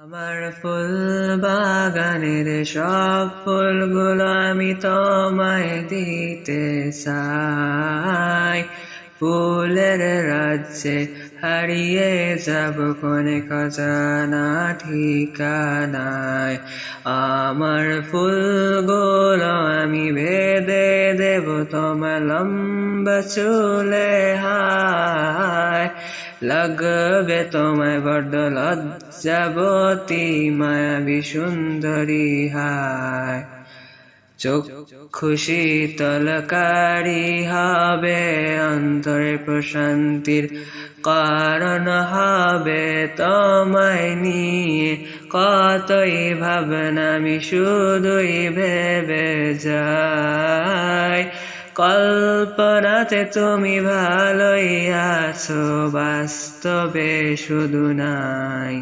আমার ফুল বাগানের সব ফুলগুলো আমি তোমায় দিতে চাই। ফুলের রাজ্যে হারিয়ে যাব কোনে খজানা ঠিকানায়। আমার ফুলগুলো আমি বেঁধে দেব তোমার লম্বা চুলে হায় লাগবে তোমায় বড্ড লজ্জাবতী মায়াবী সুন্দরী হায়। চোখ খুশি তলকারি হবে, অন্তরে প্রশান্তির কারণ হবে তোমায় নিয়ে। কতই ভাবনা আমি শুধুই ভেবে যাই। কল্পনাতে তুমি ভালোই আছো বাস্তবে শুধু নাই।